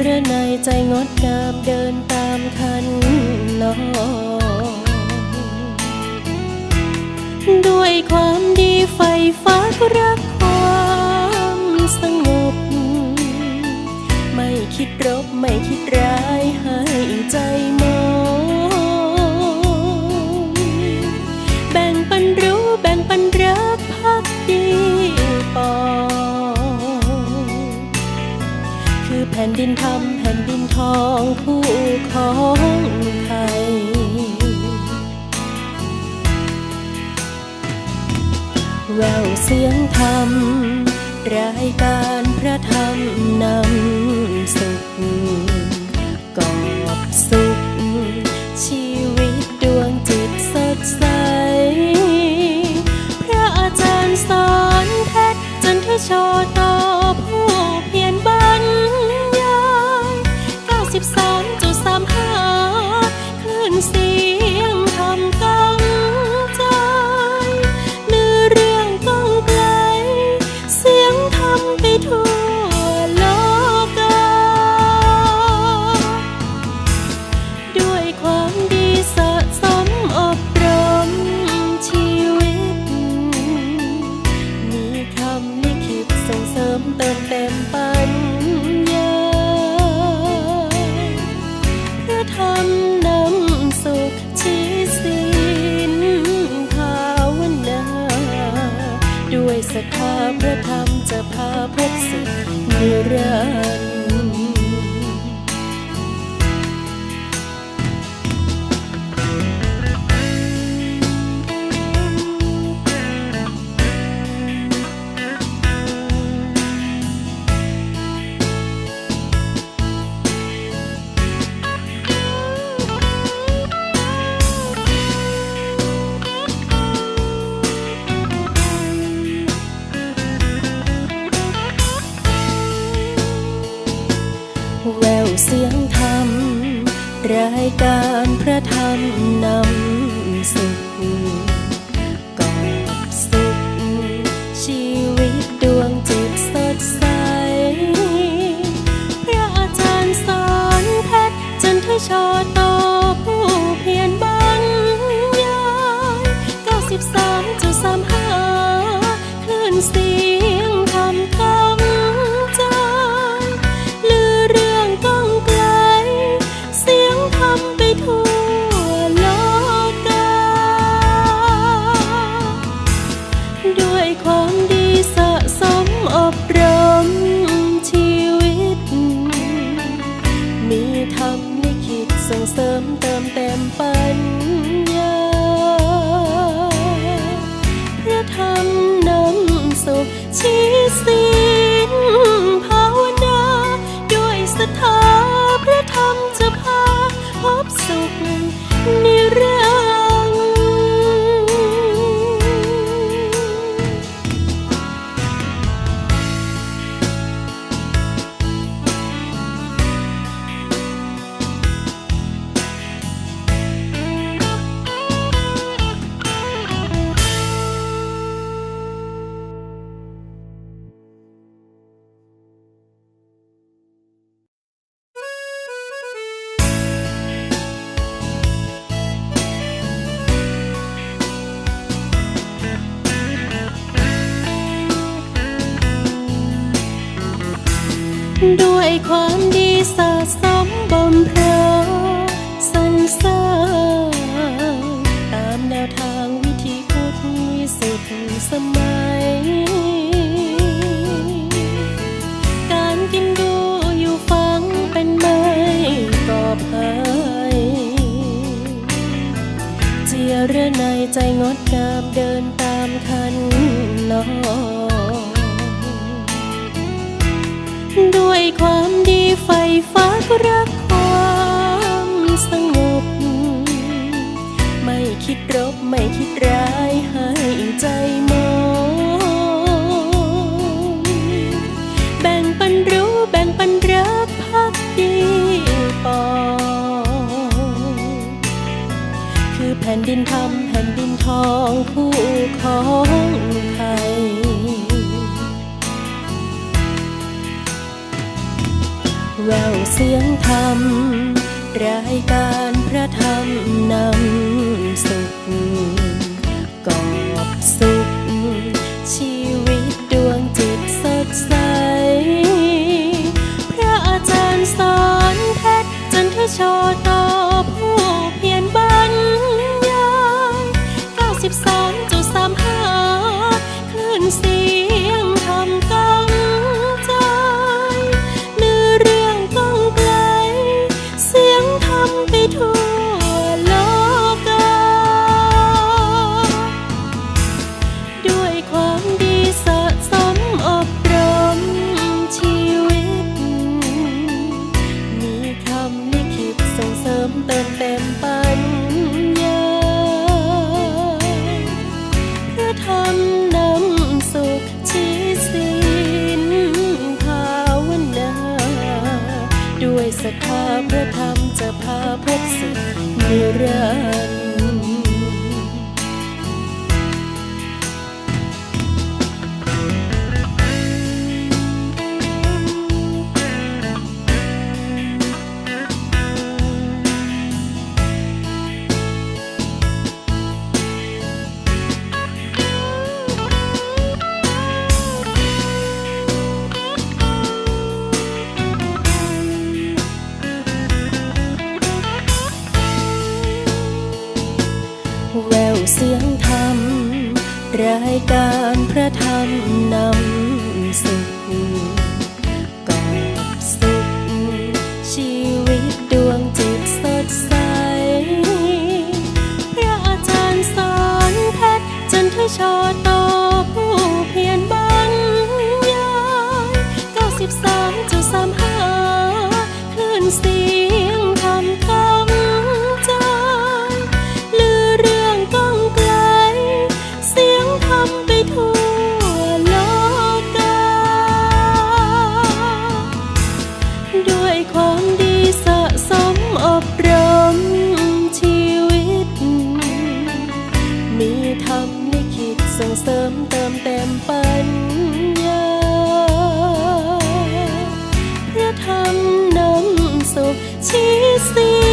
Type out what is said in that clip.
เรือในใจงดงามเดินตามคันลองด้วยความดีไฟฟ้ากรักความสงบ ไม่คิดรบไม่คิดร้ายให้ใจม ผ่นดินธรรมแผ่นดินทองคู่ของไทย แววเสียงธรรม รายการพระธรรมนำสุขกอบสุข ชีวิตดวงจิตสดใส พระอาจารย์สอนเพชรจันทชต่ ระธรรมจะพาพบสุขนิรันดร์ แววเสียงธรรม รายการพระธรรมนำสุขกอบสุข ชีวิตดวงจิตสดใส พระอาจารย์สอนเพชรจันทโชต่ ด้วยความดีสะสมบ่มเพาสรรเสริญตามแนวทางวิธีพุทธวิสุทธิสมัย การกินดูอยู่ฟังเป็นไม่ก่อภัยเจียระในใจงดงามเดินตามคันลอง ด้วยความดีไฟฟ้าก็รักความสงบ ไม่คิดรบไม่คิดร้ายให้ใจมองแบ่งปันรู้แบ่งปันรักพักดีปองคือแผ่นดินธรรมแผ่นดินทองคู่ของไทย แววเสียงธรรม รายการพระธรรมนำสุข ด้วยศรัทธาพระธรรมจะพาพบสุขนิรันดร์ เสียงธรรม รายการพระธรรมนำ มเติมเต็มปัญญาพระธรรมนำสุขชี้สี